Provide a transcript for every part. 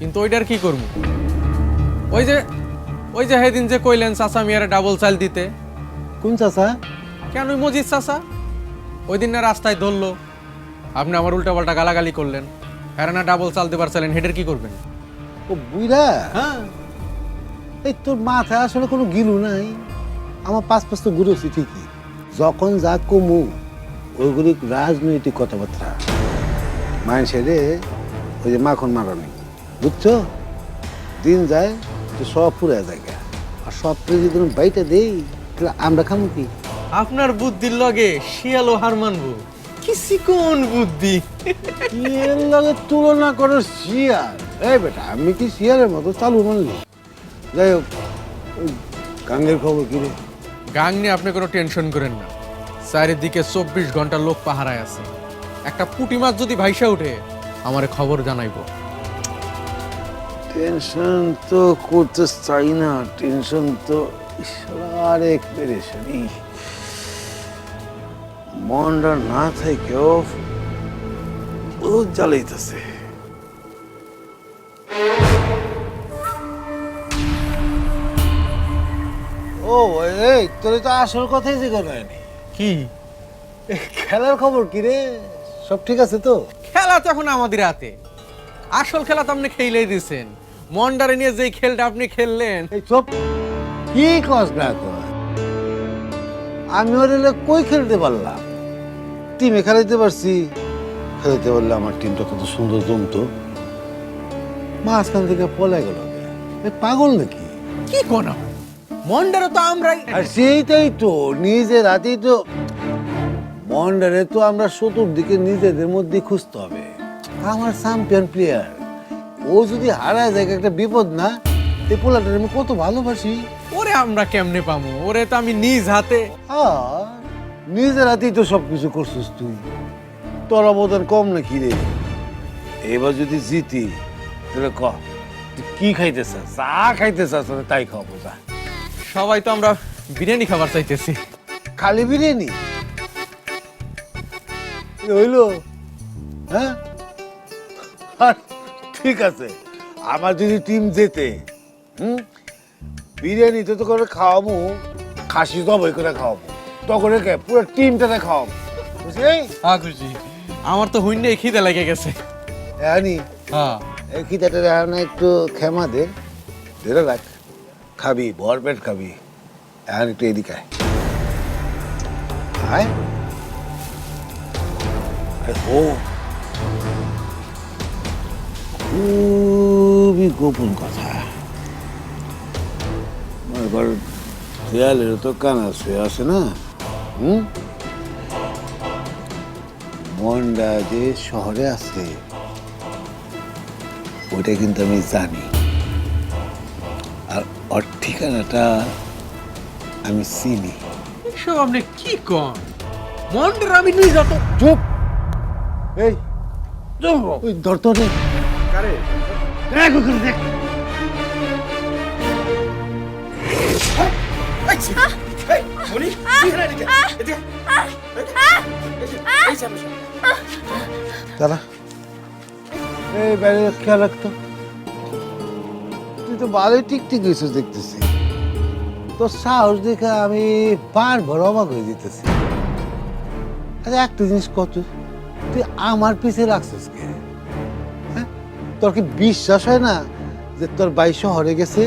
কিন্তু ওইটার কি করব? ওই যে ওই যে সেদিন যে কইলেন চাচা মিয়ারে ডাবল চাল দিতে। কোন চাচা? কেন ওই মজিদ চাচা? ওই দিন না রাস্তায় ধরলো। আপনি আমার উল্টাপাল্টা গালাগালি করলেন। হ্যাঁ না ডাবল চাল দেবার চাইলেন হেডের কি করবেন? ও বুইরা হ্যাঁ? এই তোর মাথায় আসলে কোনো গিলু নাই। আমার পাঁচ পাঁচ তো ঘুরেছি ঠিকই। যখন যা কমু ওইগুলি রাজনৈতিক কথাবার্তা। মানুষের ওই যে মাখন মারানি বুঝছ? দিন যায় তো সব পুরা জায়গা আর সব যদি বাইটা দেই তাহলে আমরা খামু কি? আপনার বুদ্ধির লগে শিয়ালও হার মানবো। কি চিকন বুদ্ধি। এর লগে তুলনা করো শিয়াল। এই বেটা আমি কি শিয়ালের মতো চালু মানলি? যাই হোক গাঙ্গের খবর কি রে? গাং নিয়ে আপনি কোনো টেনশন করেন না। চারিদিকে চব্বিশ ঘণ্টা লোক পাহারায় আছে। একটা পুটি মাছ যদি ভাইসা উঠে আমারে খবর জানাইবো। টেনশন তো করতে চাই না? টেনশন তো আরেক পেরেশানি। মনটা না থেকেও ও জ্বালাইতেছে। ও এই তোর তো আসল কথাই জিজ্ঞাসা হয়নি কি? খেলার খবর কি রে? সব ঠিক আছে তো? খেলা তো এখন আমাদের হাতে। আসল খেলা তো আপনি খেলেই দিছেন। মন্ডারে নিয়ে যেই খেলটা আপনি খেললেন। এই চুপ কি কস না আমি ওর কই খেলতে পারলাম? টিমে খেলাইতে পারছি। খেলাইতে পারলে আমার টিমটা কত সুন্দর জমতো। মাঝখান থেকে পলাই গেল পাগল নাকি? কি কোন? মন্ডারে তো আমরাই আর সেইটাই তো নিজের হাতেই তো মন্ডারে তো আমরা চতুর্দিকে নিজেদের মধ্যে খুঁজতে হবে। আমার চ্যাম্পিয়ন প্লেয়ার ও যদি হারায় যায় একটা বিপদ না? এই পোলাটার আমি কত ভালোবাসি। ওরে আমরা কেমনে পামু? ওরে তো আমি নিজ হাতে। নিজের হাতেই তো সবকিছু করছিস তুই। তোর অবদান কম নাকি রে? এবার যদি জিতি তাহলে ক? কি খাইতে চাস চা খাইতে চাস তাই খাব যা। সবাই তো আমরা বিরিয়ানি খাবার চাইতেছি। খালি বিরিয়ানি? হইল? হ্যাঁ? ঠিক আছে। আমার যদি টিম জেতে হুম? বিরিয়ানি তো করে খাওয়াবো খাসি জবাই করে খাওয়াবো। তখন কে পুরো টিমটাতে খাওয়াবো। বুঝলি? হ্যাঁ খুশি। আমার তো হুইন্ডে খিদে লেগে গেছে। জানি হ্যাঁ। এই খিদাটা এখন একটু খেমা দে। ধরে রাখ খাবি ভরপেট খাবি। এখন একটু এদিকে আয়। ও খুবই গোপন কথা। এবার দেয়ালের তো কানা শুয়ে আছে না? হুম? মন্ডা যে শহরে আছে ওইটা কিন্তু আমি জানি। আর ওর ঠিকানাটা আমি চিনি। এসব আপনি কি কন? মন্ডার আমি নিজ হাতে চুপ! এই ওই ধরতো রে দেখ ওখানে দেখ দাদা এই বাইরে খেয়াল রাখতো তুই তো ভালোই টিকটিক হয়েছিস দেখতেছি তোর সাহস দেখে আমি বার ভর অবাক হয়ে দিতেছি আচ্ছা একটা জিনিস কত তুই আমার পিছিয়ে রাখছিস হ্যাঁ তোর কি বিশ্বাস হয় না যে তোর বাই শহরে গেছে?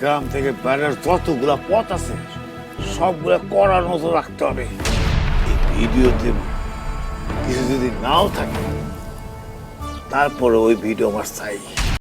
গ্রাম থেকে বাইরের যতগুলা পথ আছে, সবগুলা করার মতো রাখতে হবে। ভিডিওতে কিছু যদি নাও থাকে, তারপরে ওই ভিডিও আমার চাই।